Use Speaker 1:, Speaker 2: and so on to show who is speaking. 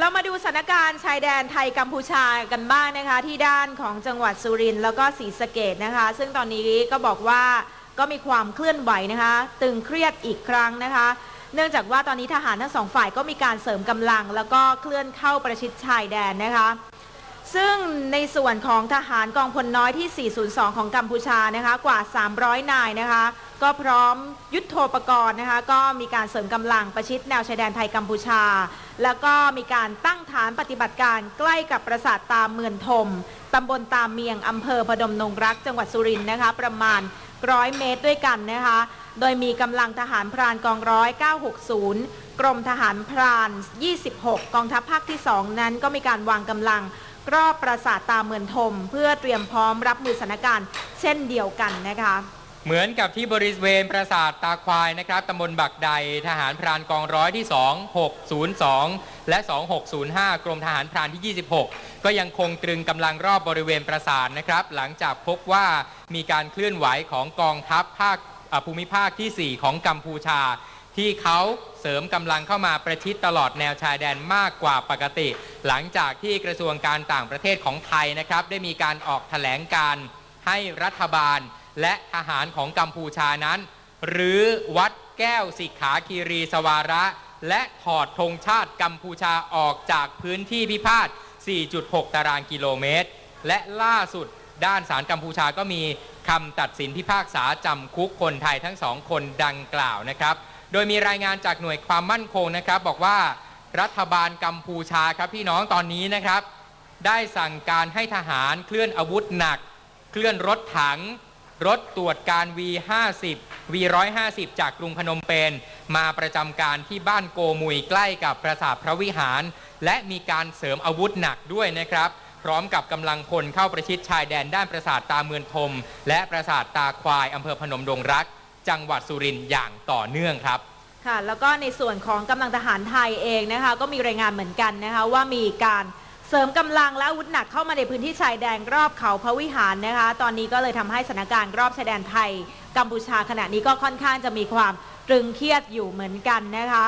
Speaker 1: เรามาดูสถานการณ์ชายแดนไทยกัมพูชากันบ้างนะคะ ที่ด้านของจังหวัดสุรินทร์แล้วก็ศรีสะเกดนะคะ ซึ่งตอนนี้ก็บอกว่าก็มีความเคลื่อนไหวนะคะ ตึงเครียดอีกครั้งนะคะ เนื่องจากว่าตอนนี้ทหารทั้งสองฝ่ายก็มีการเสริมกำลัง แล้วก็เคลื่อนเข้าประชิดชายแดนนะคะ ซึ่งในส่วนของทหารกองพลน้อยที่ 402 ของกัมพูชานะคะกว่า 300 นายนะคะ ก็พร้อมยุทโธปกรณ์นะคะก็มีการเสริมกำลังประชิดแนวชายแดนไทยกัมพูชา แล้วก็มีการตั้งฐานปฏิบัติการใกล้กับปราสาทตามเมือนทมตำบลตามเมียงอำเภอพดมนงรักจังหวัดสุรินทร์นะคะประมาณร้อยเมตรด้วยกันนะคะ โดยมีกำลังทหารพรานกองร้อย960 กรมทหารพราน 26 กองทัพภาคที่ 2 นั้นก็มีการวางกำลังรอบปราสาทตาเมือนทม เพื่อเตรียมพร้อมรับมือสถานการณ์เช่นเดียวกันนะคะ
Speaker 2: เหมือนกับที่บริเวณปราสาทตาควายนะครับตำบลบักใดทหารพรานกองร้อยที่ 2602 และ 2605 กรมทหารพรานที่ 26 ก็ยังคงตรึงกำลังรอบบริเวณปราสาทนะครับ หลังจากพบว่ามีการเคลื่อนไหวของกองทัพภาคภูมิภาคที่ 4 ของกัมพูชา ที่เขาเสริมกำลังเข้ามาประชิดตลอดแนวชายแดนมากกว่าปกติ หลังจากที่กระทรวงการต่างประเทศของไทยนะครับ ได้มีการออกแถลงการให้รัฐบาล และทหารของกัมพูชานั้น หรือวัดแก้วสิกขาคีรีสวาระ และถอดธงชาติกัมพูชาออกจากพื้นที่พิพาท 4.6 ตารางกิโลเมตร และล่าสุดด้านศาลกัมพูชาก็มีคำตัดสินพิพากษาจำคุกคนไทยทั้งสองคนดังกล่าวนะครับ โดยมีรายงานจากหน่วยความมั่นคงนะครับ บอกว่ารัฐบาลกัมพูชาครับพี่น้องตอนนี้นะครับ ได้สั่งการให้ทหารเคลื่อนอาวุธหนัก เคลื่อนรถถัง รถตรวจการ V50 V150 จากกรุงพนมเปญมาประจำการที่บ้านโกมุยใกล้กับปราสาทพระวิหาร และมีการเสริมอาวุธหนักด้วยนะครับ พร้อมกับกำลังพลเข้าประชิดชายแดนด้านปราสาทตาเมือนทมและปราสาทตาควายอำเภอพนมดงรัก จังหวัดสุรินทร์อย่างต่อเนื่องครับ
Speaker 1: ค่ะแล้วก็ในส่วนของกำลังทหารไทยเองนะคะก็มีรายงานเหมือนกันนะคะว่ามีการ เสริมกำลังและอาวุธหนักเข้ามาในพื้นที่ชายแดนรอบเขาพระวิหารนะคะ ตอนนี้ก็เลยทำให้สถานการณ์รอบชายแดนไทย กัมพูชาขณะนี้ก็ค่อนข้างจะมีความตรึงเครียดอยู่เหมือนกันนะคะ